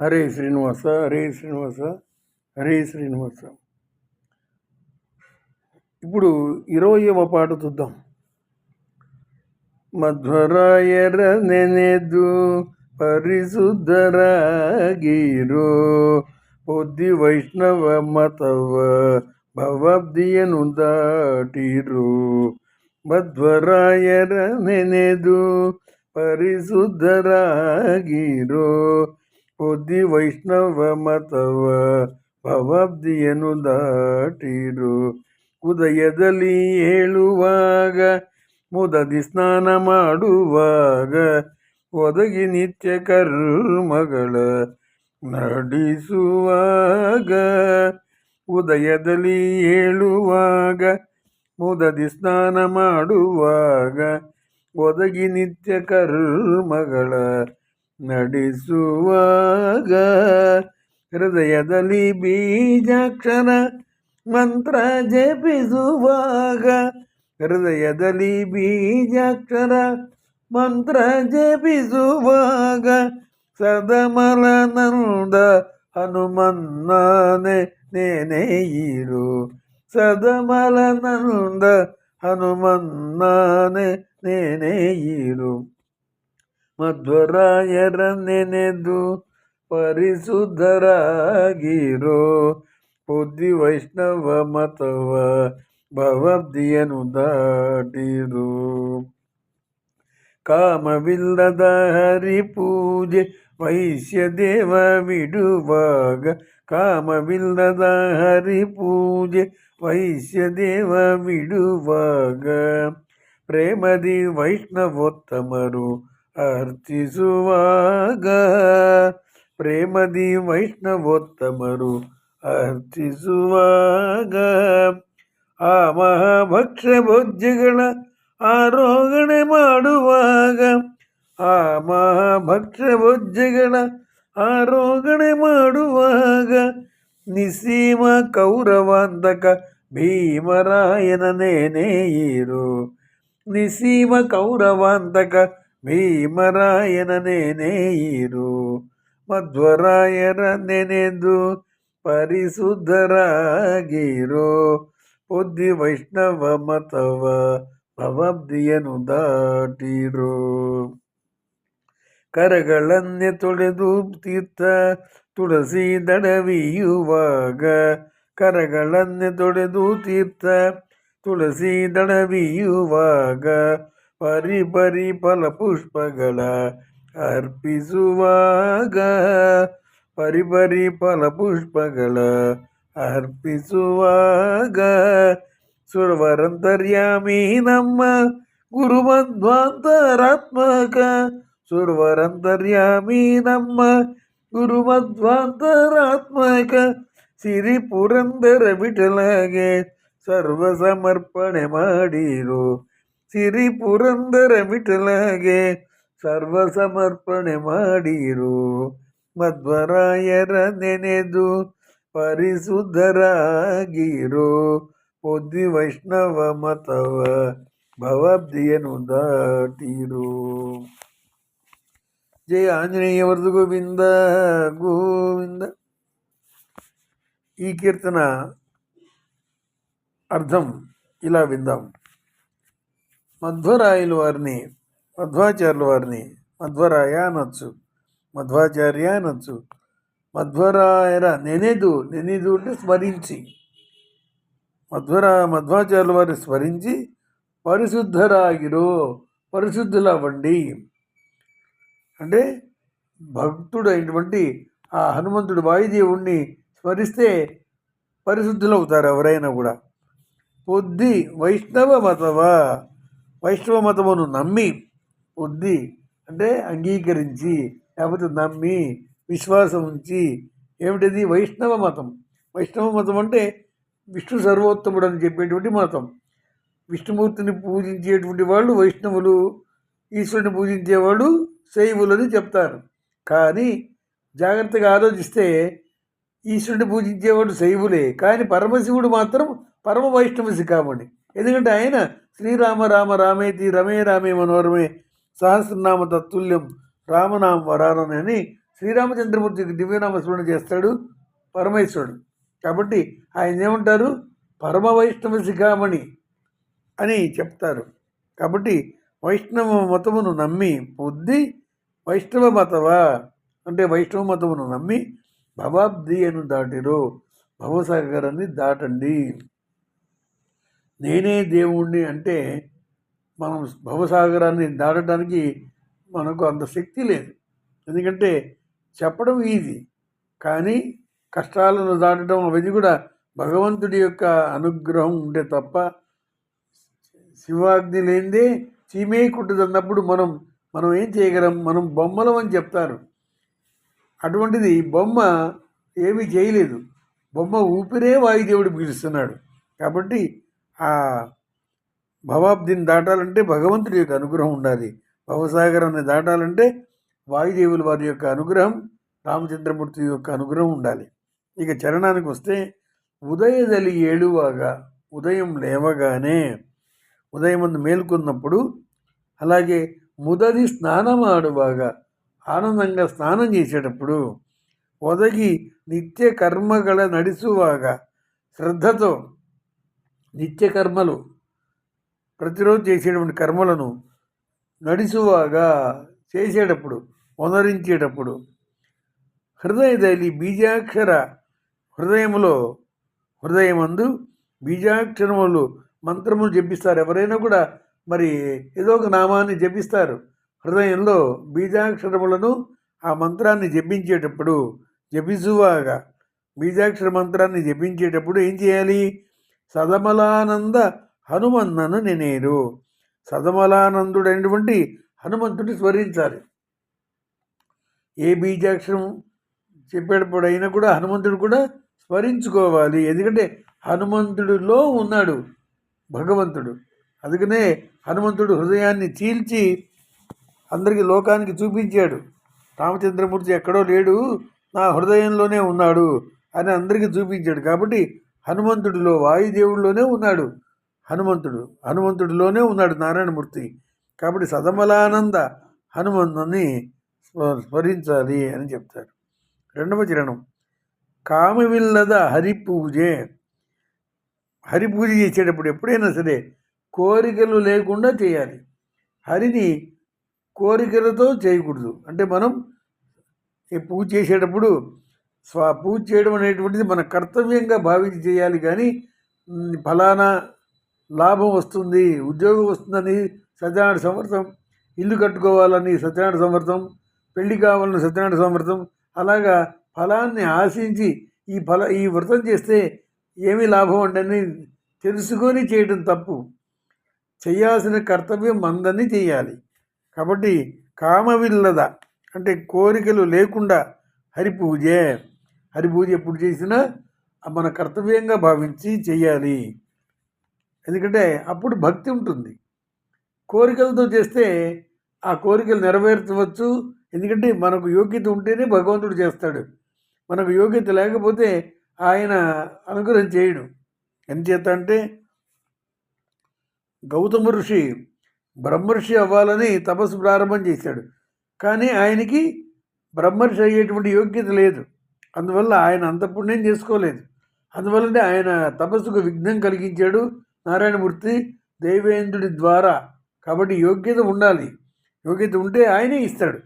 ಹರೇ ಶ್ರೀನಿವಾಸ హరే శ్రీనివాస హరే శ్రీనివాస ఇప్పుడు ఇరవయవ పాట చూద్దాం ಮಧ್ವರಾಯರ ನೆನೆದು ಪರಿಶುದ್ಧರಾಗಿರೋ ಬುದ್ಧಿ ವೈಷ್ಣವ ಮತವ ಭವಬ್ಧಿಯನ್ನು ದಾಟಿರೋ ಮಧ್ವರಾಯರ ನೆನೆದು ಪರಿಶುದ್ಧರಾಗಿರೋ ಬುದ್ಧಿ ವೈಷ್ಣವ ಮತವ ಭವಾಬ್ದಿಯನ್ನು ದಾಟಿರು ಉದಯದಲ್ಲಿ ಹೇಳುವಾಗ, ಮುದದಿ ಸ್ನಾನ ಮಾಡುವಾಗ, ಒದಗಿ ನಿತ್ಯ ಕರ್ಮಗಳ ನಡೆಸುವಾಗ, ಉದಯದಲ್ಲಿ ಹೇಳುವಾಗ, ಮುದದಿ ಸ್ನಾನ ಮಾಡುವಾಗ, ಒದಗಿ ನಿತ್ಯ ಕರ್ಮಗಳ ನಡೆಸುವಾಗ ಹೃದಯದಲ್ಲಿ ಬೀಜಾಕ್ಷರ ಮಂತ್ರ ಜಪಿಸುವಾಗ ಹೃದಯದಲ್ಲಿ ಬೀಜಾಕ್ಷರ ಮಂತ್ರ ಜಪಿಸುವಾಗ ಸದಮಲನಂದ ಹನುಮನ್ನನೆ ನೇನೆಯಿರು ಸದಮಲನಂದ ಹನುಮನ್ನನೆ ನೇನೆಯಿರು ಮಧ್ವರಾಯರ ನೆನೆದು ಪರಿಶುದ್ಧರಾಗಿರೋ ಬುದ್ಧಿ ವೈಷ್ಣವ ಮತವ ಭವಬ್ದಿಯನು ದಾಟಿರು. ಕಾಮವಿಲ್ಲದ ಹರಿ ಪೂಜೆ ವೈಶ್ಯ ದೇವ ಬಿಡುವಾಗ ಕಾಮವಿಲ್ಲದ ಹರಿ ಪೂಜೆ ವೈಶ್ಯ ದೇವ ಬಿಡುವಾಗ ಪ್ರೇಮದಿ ವೈಷ್ಣವೋತ್ತಮರು ಅರ್ಚಿಸುವಾಗ ಪ್ರೇಮದಿ ವೈಷ್ಣವೋತ್ತಮರು ಅರ್ಚಿಸುವಾಗ ಆ ಮಹಾಭಕ್ಷ ಭೋಜ್ಯಗಳ ಆರೋಹಣೆ ಮಾಡುವಾಗ ಆ ಮಹಾಭಕ್ಷ ಭೋಜ್ಯಗಳ ಆರೋಹಣೆ ಮಾಡುವಾಗ ನಿಸೀಮ ಕೌರವಾಂತಕ ಭೀಮರಾಯನ ಇರು ನಿಸೀಮ ಕೌರವಾಂತಕ ಭೀಮರಾಯನ ನೆನೆಯಿರು ಮಧ್ವರಾಯರ ನೆನೆದು ಪರಿಶುದ್ಧರಾಗಿರೋ. ಬುದ್ಧಿ ವೈಷ್ಣವ ಮತವ ಭವಬ್ಧಿಯನ್ನು ದಾಟಿರು. ಕರಗಳನ್ನೇ ತೊಳೆದು ತೀರ್ಥ ತುಳಸಿ ದಡವಿಯುವಾಗ, ಕರಗಳನ್ನೇ ತೊಳೆದು ತೀರ್ಥ ತುಳಸಿ ದಡವಿಯುವಾಗ ಪರಿ ಪರಿ ಫಲ ಪುಷ್ಪಗಳ ಅರ್ಪಿಸುವಾಗ, ಪರಿ ಪರಿ ಫಲ ಪುಷ್ಪಗಳ ಅರ್ಪಿಸುವಾಗ, ಸುರವರಂತರ್ಯಾಮಿ ನಮ್ಮ ಗುರುಮಧ್ವಾಂತರಾತ್ಮಕ, ಸುರವರಂತರ್ಯಾಮಿ ನಮ್ಮ ಗುರುಮಧ್ವಾಂತರಾತ್ಮಕ, ಸಿರಿ ಪುರಂದರ ವಿಠಲಗೆ ಸರ್ವ ಸಮರ್ಪಣೆ ಮಾಡಿರು. ಸಿರಿ ಪುರಂದರ ವಿಠಲಗೆ ಸರ್ವ ಸಮರ್ಪಣೆ ಮಾಡಿರು ಮಧ್ವರಾಯರ ನೆನೆದು ಪರಿಶುದ್ಧರಾಗಿರೋ ಬುದ್ಧಿ ವೈಷ್ಣವ ಮತವ ಭವಬ್ದಿಯನು ದಾಟಿರು జయ ఆంజనేయవర్ధు గోవింద గోవింద ఈ కీర్తన అర్థం ఇలా విందాం మధ్వరాయుల వారిని మధ్వాచార్యుల వారిని మధ్వరాయ అనొచ్చు మధ్వాచార్య అనొచ్చు మధ్వరాయర నెనేదు నెనేదు అంటే స్మరించి మధ్వర మధ్వాచార్యుల వారిని స్మరించి పరిశుద్ధరాగిరో పరిశుద్ధులవ్వండి. అంటే భక్తుడు అయినటువంటి ఆ హనుమంతుడు వాయుదేవుణ్ణి స్మరిస్తే పరిశుద్ధులవుతారు ఎవరైనా కూడా. బుద్ధి వైష్ణవ మతవా. వైష్ణవ మతమును నమ్మి బుద్ధి అంటే అంగీకరించి లేకపోతే నమ్మి విశ్వాసం ఉంచి ఏమిటిది? వైష్ణవ మతం. వైష్ణవ మతం అంటే విష్ణు సర్వోత్తముడు అని చెప్పేటువంటి మతం. విష్ణుమూర్తిని పూజించేటువంటి వాళ్ళు వైష్ణవులు ఈశ్వరుని పూజించేవాళ్ళు శైవులని చెప్తారు. కానీ జాగ్రత్తగా ఆలోచిస్తే ఈశ్వరుని పూజించేవాడు శైవులే. కానీ పరమశివుడు మాత్రం పరమ వైష్ణవ శిఖామణి. ఎందుకంటే ఆయన శ్రీరామ రామ రామేతి రమే రామే మనోరమే సహస్రనామ తత్తుల్యం రామనామ వరానని అని శ్రీరామచంద్రమూర్తికి దివ్యనామస్మరణ చేస్తాడు పరమేశ్వరుడు. కాబట్టి ఆయన ఏమంటారు? పరమ వైష్ణవ శిఖామణి అని చెప్తారు. కాబట్టి వైష్ణవ మతమును నమ్మి పొద్ది వైష్ణవ మతవా? అంటే వైష్ణవ మతమును నమ్మి భవాబ్ది అను దాటిరు. భవసాగరాన్ని దాటండి. నేనే దేవుణ్ణి అంటే మనం భవసాగరాన్ని దాటడానికి మనకు అంత శక్తి లేదు. ఎందుకంటే చెప్పడం ఈజీ. కానీ కష్టాలను దాటడం అవన్నీ కూడా భగవంతుడి యొక్క అనుగ్రహం ఉంటే తప్ప శివాగ్ని లేనిదే చీమే కుట్టదన్నప్పుడు మనం మనం ఏం చేయగలం? మనం బొమ్మలం అని చెప్తారు. అటువంటిది బొమ్మ ఏమీ చేయలేదు. బొమ్మ ఊపిరే వాయుదేవుడు పీలుస్తున్నాడు కాబట్టి ఆ భవాబ్దిని దాటాలంటే భగవంతుడి యొక్క అనుగ్రహం ఉండాలి. భవసాగరాన్ని దాటాలంటే వాయుదేవుల వారి యొక్క అనుగ్రహం రామచంద్రమూర్తి యొక్క అనుగ్రహం ఉండాలి. ఇక చరణానికి వస్తే ఉదయదలి ఏడువాగా ఉదయం లేవగానే ఉదయం మేల్కొన్నప్పుడు అలాగే ముదది స్నానమాడువాగా ఆనందంగా స్నానం చేసేటప్పుడు ఒదగి నిత్య కర్మగల నడిచువాగా శ్రద్ధతో నిత్య కర్మలు ప్రతిరోజు చేసేటువంటి కర్మలను నడిసువాగా చేసేటప్పుడు వనరించేటప్పుడు హృదయదలి బీజాక్షర హృదయములో హృదయమందు బీజాక్షరములు మంత్రములు జపిస్తారు. ఎవరైనా కూడా మరి ఏదో ఒక నామాన్ని జపిస్తారు. హృదయంలో బీజాక్షరములను ఆ మంత్రాన్ని జపించేటప్పుడు జపిసువాగా బీజాక్షర మంత్రాన్ని జపించేటప్పుడు ఏం చేయాలి? సదమలానంద హనుమన్నను నేనేరు. సదమలానందుడైనటువంటి హనుమంతుడిని స్మరించాలి. ఏ బీజాక్షరం చెప్పేటప్పుడు అయినా కూడా హనుమంతుడు కూడా స్మరించుకోవాలి. ఎందుకంటే హనుమంతుడిలో ఉన్నాడు భగవంతుడు. అందుకనే హనుమంతుడు హృదయాన్ని చీల్చి అందరికీ లోకానికి చూపించాడు. రామచంద్రమూర్తి ఎక్కడో లేడు నా హృదయంలోనే ఉన్నాడు అని అందరికీ చూపించాడు. కాబట్టి హనుమంతుడిలో వాయుదేవుడిలోనే ఉన్నాడు. హనుమంతుడు హనుమంతుడిలోనే ఉన్నాడు నారాయణమూర్తి. కాబట్టి సదమలానంద హనుమంతుని స్మరించాలి అని చెప్తారు. రెండవ చరణం. కామవిల్లద హరి పూజే హరి పూజ చేసేటప్పుడు ఎప్పుడైనా సరే కోరికలు లేకుండా చేయాలి. హరిని కోరికలతో చేయకూడదు. అంటే మనం ఈ పూజ చేసేటప్పుడు స్వ పూజ చేయడం అనేటువంటిది మన కర్తవ్యంగా భావించి చేయాలి కానీ ఫలానా లాభం వస్తుంది ఉద్యోగం వస్తుందని సత్యనారాయణ సమర్థం ఇల్లు కట్టుకోవాలని సత్యనారాయణ సమర్థం పెళ్ళి కావాలని సత్యనారాయణ సమర్థం అలాగా ఫలాన్ని ఆశించి ఈ ఫల ఈ వ్రతం చేస్తే ఏమి లాభం అంటని తెలుసుకొని చేయడం తప్పు. చేయాల్సిన కర్తవ్యం మందని చేయాలి. కాబట్టి కామవిల్లద అంటే కోరికలు లేకుండా హరి హరిపూజ హరి పూజ ఎప్పుడు చేసినా మన కర్తవ్యంగా భావించి చేయాలి. ఎందుకంటే అప్పుడు భక్తి ఉంటుంది. కోరికలతో చేస్తే ఆ కోరికలు నెరవేర్చవచ్చు. ఎందుకంటే మనకు యోగ్యత ఉంటేనే భగవంతుడు చేస్తాడు. మనకు యోగ్యత లేకపోతే ఆయన అనుగ్రహం చేయడు. ఎంచేత అంటే గౌతమ ఋషి బ్రహ్మర్షి అవ్వాలని తపస్సు ప్రారంభం చేశాడు. కానీ ఆయనకి బ్రహ్మర్షి అయ్యేటువంటి యోగ్యత లేదు. అందువల్ల ఆయన అంత పుణ్యం చేసుకోలేదు. అందువల్లనే ఆయన తపస్సుకు విఘ్నం కలిగించాడు నారాయణమూర్తి దేవేంద్రుడి ద్వారా. కాబట్టి యోగ్యత ఉండాలి. యోగ్యత ఉంటే ఆయనే ఇస్తాడు.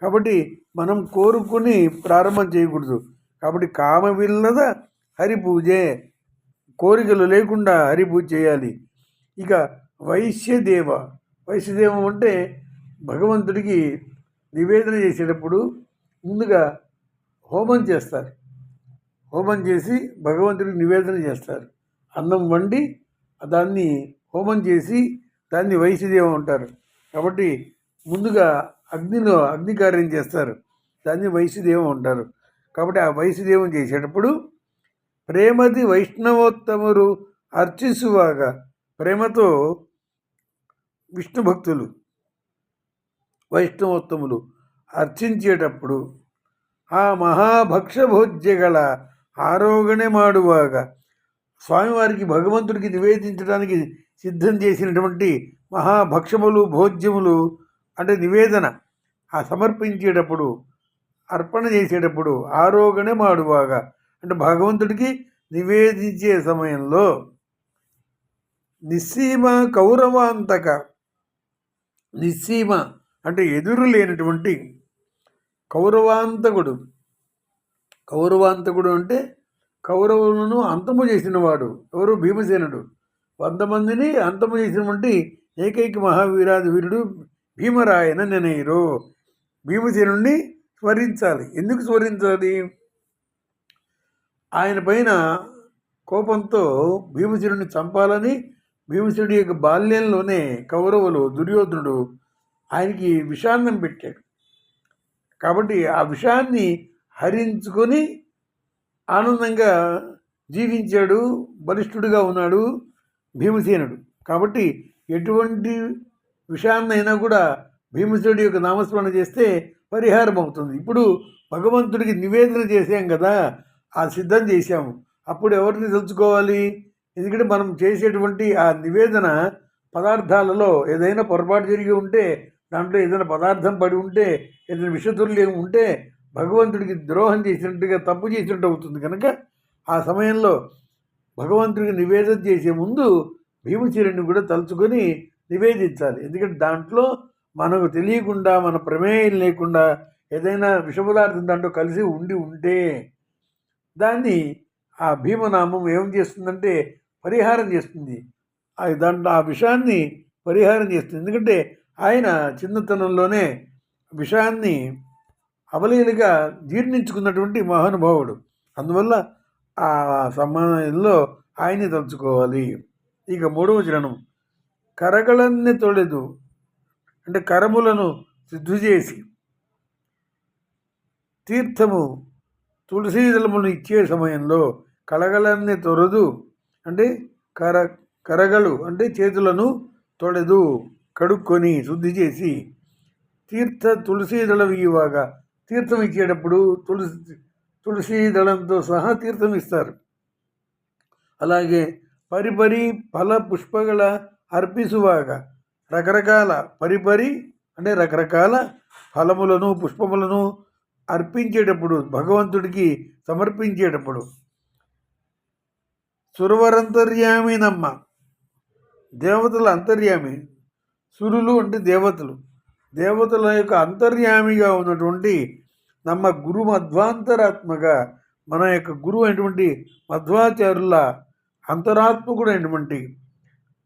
కాబట్టి మనం కోరుకుని ప్రారంభం చేయకూడదు. కాబట్టి కామవిల్లద హరి పూజే కోరికలు లేకుండా హరి పూజ చేయాలి. ఇక వైశ్యదేవ. వైశ్యదేవం అంటే భగవంతుడికి నివేదన చేసేటప్పుడు ముందుగా హోమం చేస్తారు. హోమం చేసి భగవంతుడికి నివేదన చేస్తారు. అన్నం వండి దాన్ని హోమం చేసి దాన్ని వైశ్యదేవం అంటారు. కాబట్టి ముందుగా అగ్నిలో అగ్ని కార్యం చేస్తారు. దాన్ని వైశ్యదేవం అంటారు. కాబట్టి ఆ వైశ్యదేవం చేసేటప్పుడు ప్రేమది వైష్ణవోత్తములు అర్చిసువాగా ప్రేమతో విష్ణు భక్తులు వైష్ణవోత్తములు అర్చించేటప్పుడు ఆ మహాభక్షభోజ్యగల ఆరోగణೆ ಮಾಡುವಾಗ స్వామివారికి భగవంతుడికి నివేదించడానికి సిద్ధం చేసినటువంటి మహాభక్షములు భోజ్యములు అంటే నివేదన ఆ సమర్పించేటప్పుడు అర్పణ చేసేటప్పుడు ఆరోగణే మాడువాగా అంటే భగవంతుడికి నివేదించే సమయంలో నిస్సీమ కౌరవాంతక నిస్సీమ అంటే ఎదురు లేనటువంటి కౌరవాంతకుడు. కౌరవాంతకుడు అంటే కౌరవులను అంతము చేసినవాడు. ఎవరు? భీమసేనుడు. వంద మందిని అంతము చేసినటువంటి ఏకైక మహావీరాది వీరుడు భీమరాయన నెనైరు భీమసేనుడిని స్మరించాలి. ఎందుకు స్మరించాలి? ఆయన పైన కోపంతో భీమసేనుడిని చంపాలని భీమసేనుడి యొక్క బాల్యంలోనే కౌరవులు దుర్యోధనుడు ఆయనకి విషాన్నం పెట్టాడు. కాబట్టి ఆ విషాన్ని హరించుకొని ఆనందంగా జీవించాడు బలిష్ఠుడిగా ఉన్నాడు భీమసేనుడు. కాబట్టి ఎటువంటి విషయాన్నైనా కూడా భీమసేనుడి యొక్క నామస్మరణ చేస్తే పరిహారం అవుతుంది. ఇప్పుడు భగవంతుడికి నివేదన చేసాం కదా ఆ సిద్ధం చేశాము. అప్పుడు ఎవరిని తెలుసుకోవాలి? ఎందుకంటే మనం చేసేటువంటి ఆ నివేదన పదార్థాలలో ఏదైనా పొరపాటు జరిగి ఉంటే దాంట్లో ఏదైనా పదార్థం పడి ఉంటే ఏదైనా విషతుల్యం ఉంటే భగవంతుడికి ద్రోహం చేసినట్టుగా తప్పు చేసినట్టు అవుతుంది కనుక ఆ సమయంలో భగవంతుడికి నివేదన చేసే ముందు భీమచీరుని కూడా తలుచుకొని నివేదించాలి. ఎందుకంటే దాంట్లో మనకు తెలియకుండా మన ప్రమేయం లేకుండా ఏదైనా విష పదార్థం దాంట్లో కలిసి ఉండి ఉంటే దాన్ని ఆ భీమనామం ఏం చేస్తుందంటే పరిహారం చేస్తుంది. దాంట్లో ఆ విషయాన్ని పరిహారం చేస్తుంది. ఎందుకంటే ఆయన చిన్నతనంలోనే విషయాన్ని అవలీలుగా జీర్ణించుకున్నటువంటి మహానుభావుడు. అందువల్ల ఆ సమయంలో ఆయన్ని తలుచుకోవాలి. ఇక మూడవ చరణం. కరగలన్నీ తొలెదు. అంటే కరములను సిద్ధు చేసి తీర్థము తులసీదలమును ఇచ్చే సమయంలో కలగలన్నీ తొరదు. అంటే కర కరగలు అంటే చేతులను తొడదు కడుక్కొని శుద్ధి చేసి తీర్థ తులసీదళం ఇవ్వగా తీర్థం ఇచ్చేటప్పుడు తులసి తులసీ దళంతో సహా తీర్థం ఇస్తారు. అలాగే పరిపరి ఫల పుష్పగల అర్పిసువాగా రకరకాల పరిపరి అంటే రకరకాల ఫలములను పుష్పములను అర్పించేటప్పుడు భగవంతుడికి సమర్పించేటప్పుడు. సురవరంతర్యామినమ్మ దేవతల అంతర్యామి సురులు అంటే దేవతలు. దేవతల యొక్క అంతర్యామిగా ఉన్నటువంటి నమ్మ గురు మధ్వాంతరాత్మగా మన యొక్క గురువు అయినటువంటి మధ్వాచారుల అంతరాత్మకుడైనటువంటి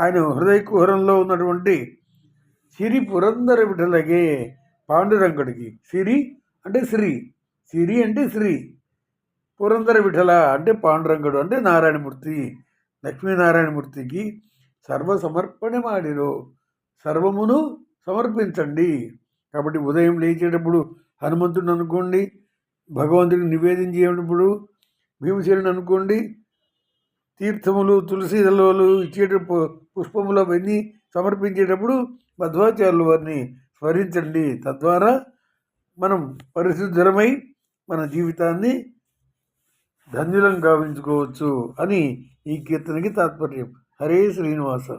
ఆయన హృదయ కుహరంలో ఉన్నటువంటి సిరి పురందర విఠలగే పాండురంగుడికి. సిరి అంటే శ్రీ. సిరి అంటే శ్రీ. పురందర విఠల అంటే పాండురంగుడు అంటే నారాయణమూర్తి. లక్ష్మీనారాయణమూర్తికి సర్వ సమర్పణ మాడిరో సర్వమును సమర్పించండి. కాబట్టి ఉదయం లేచేటప్పుడు హనుమంతుడిని అనుకోండి భగవంతుడికి నివేదించేటప్పుడు భీమసేనుని అనుకోండి తీర్థములు తులసి దళాలు ఇచ్చేటప్పుడు పుష్పములు అవన్నీ సమర్పించేటప్పుడు మధ్వాచార్యుల వారిని స్మరించండి. తద్వారా మనం పరిశుద్ధరమై మన జీవితాన్ని ధన్యులం గావించుకోవచ్చు అని ఈ కీర్తనకి తాత్పర్యం. హరే శ్రీనివాస.